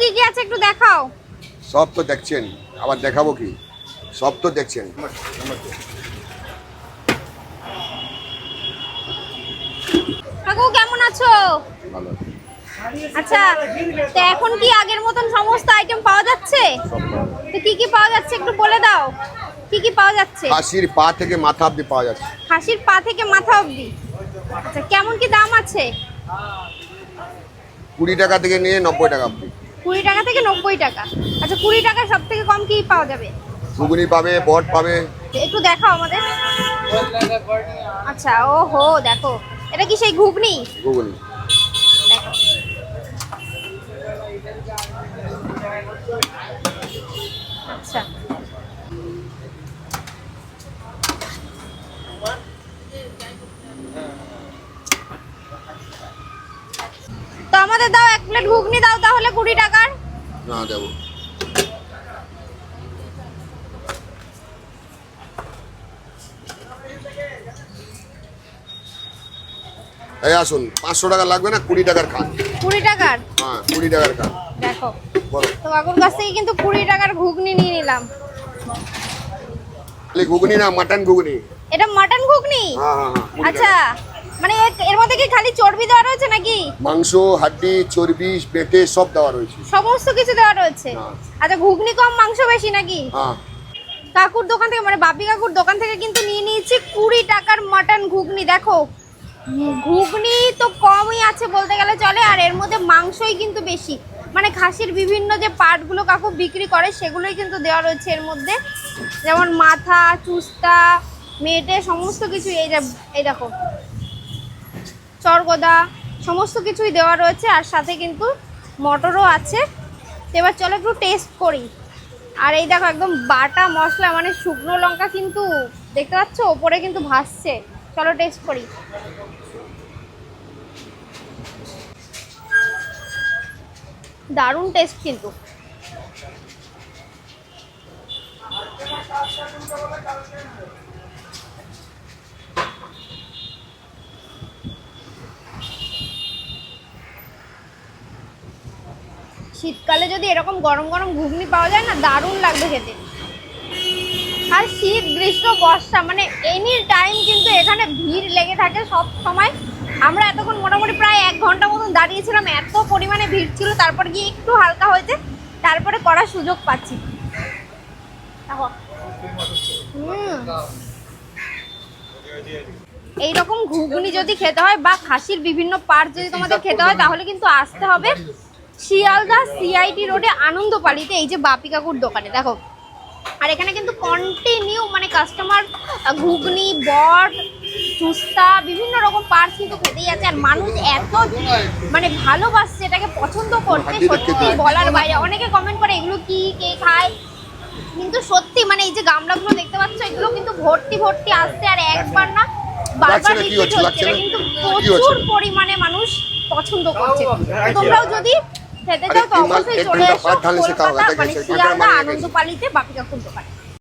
কি কি আছে একটু দেখাও। সব তো দেখছেন আবার দেখাবো কি? সব তো দেখছেন। কাকু কেমন আছো? ভালো আচ্ছা তো এখন কি আগের মতন সমস্ত আইটেম পাওয়া যাচ্ছে। তো কি কি পাওয়া যাচ্ছে একটু বলে দাও। কি কি পাওয়া যাচ্ছে? খাসির পা থেকে মাথা অবধি পাওয়া যাচ্ছে। খাসির পা থেকে মাথা অবধি। আচ্ছা কেমন কি দাম আছে? কুড়ি টাকা থেকে নিয়ে নব্বই টাকা অব্দি কুড়ি টাকা থেকে নব্বই টাকা। আচ্ছা কুড়ি টাকা সব থেকে কম কি পাওয়া যাবে? ঘুগনি পাবে বট পাবে। একটু দেখাও আমাদের। আচ্ছা ও হো দেখো। এটা কি সেই ঘুগনি? ঘুগনি। আচ্ছা। তো আমাদের দাও এক প্লেট ঘুগনি দাও তাহলে না দেবো এই আসুন পাঁচশো টাকা লাগবে না? কুড়ি টাকার খান কুড়ি টাকার? হ্যাঁ কুড়ি টাকার খান দেখো। তো কাকুর কাছ থেকে কিন্তু কুড়ি টাকার ঘুগনি নিয়ে নিলাম। ঘুগনি না মাটন ঘুগনি? এটা মাটন ঘুগনি? হ্যাঁ হ্যাঁ হ্যাঁ আচ্ছা। মানে এর- মধ্যে কি খালি চর্বি দেওয়া রয়েছে নাকি? মাংস হাড্ডি চর্বি পেটে সব দেওয়া রয়েছে। সমস্ত কিছু দেওয়া রয়েছে। আচ্ছা ঘুগনি কম মাংস বেশি নাকি? হ্যাঁ। কাকুর দোকান থেকে মানে বাপি কাকুর দোকান থেকে কিন্তু নিয়ে নিয়েছি কুড়ি টাকার মাটন ঘুগনি দেখো। ঘুগনি তো কমই আছে বলতে গেলে চলে আর এর মধ্যে মাংসই কিন্তু বেশি। মানে খাসির বিভিন্ন যে পার্টগুলো কাকু বিক্রি করে সেগুলোই কিন্তু দেওয়া রয়েছে এর মধ্যে। যেমন মাথা চুস্তা মেটে সমস্ত কিছু এই এই দেখো। চরগদা, সমস্ত কিছুই দেওয়া রয়েছে আর সাথে কিন্তু মটরও আছে। এবার চলো একটু টেস্ট করি। আর এই দেখো একদম বাটা মশলা মানে শুকনো লঙ্কা কিন্তু দেখতে পাচ্ছ? ওপরে কিন্তু ভাসছে। চলো টেস্ট করি। দারুণ টেস্ট কিন্তু। শীতকালে যদি এরকম গরম গরম ঘুগনি পাওয়া যায় না, দারুণ লাগবে খেতে। আর শীত, গ্রীষ্ম, বর্ষা মানে এনি টাইম কিন্তু এখানে ভিড় লেগে থাকে সব সময়। আমরা এতক্ষণ মোটামুটি প্রায় এক ঘণ্টা মতন দাঁড়িয়েছিলাম, এত পরিমাণে ভিড় ছিল, তারপর গিয়ে একটু হালকা হয়েছে, তারপরে করার সুযোগ পাচ্ছি। এইরকম ঘুগনি যদি খেতে হয়, বা খাসির বিভিন্ন পার্ট যদি তোমাদের খেতে হয়, তাহলে কিন্তু আসতে হবে। শিয়ালদা সিআইটি রোডে আনন্দপালিতে এই যে বাপি কাকুর দোকানে দেখো। আর এখানে কিন্তু কন্টিনিউ মানে কাস্টমার ঘুগনি বট চুস্তা বিভিন্ন রকম পার্টস কিন্তু খেতেই আছে। আর মানুষ এত মানে ভালোবাসছে এটাকে পছন্দ করছে সত্যি বলার বাইরে। অনেকে কমেন্ট করে এগুলো কি কে খায়? কিন্তু সত্যি মানে এই যে গামলাগুলো দেখতে পাচ্ছ এগুলো কিন্তু ভর্তি ভর্তি আসছে। আর একবার না বারবার রিপিট হচ্ছে? কিন্তু প্রচুর পরিমাণে মানুষ পছন্দ করছে। তোমরাও যদি খেতে চাও তো অবশ্যই চলে এসো কলকাতা মানে শিয়ালদা আনন্দপালিতে বাপি কাকুর দোকান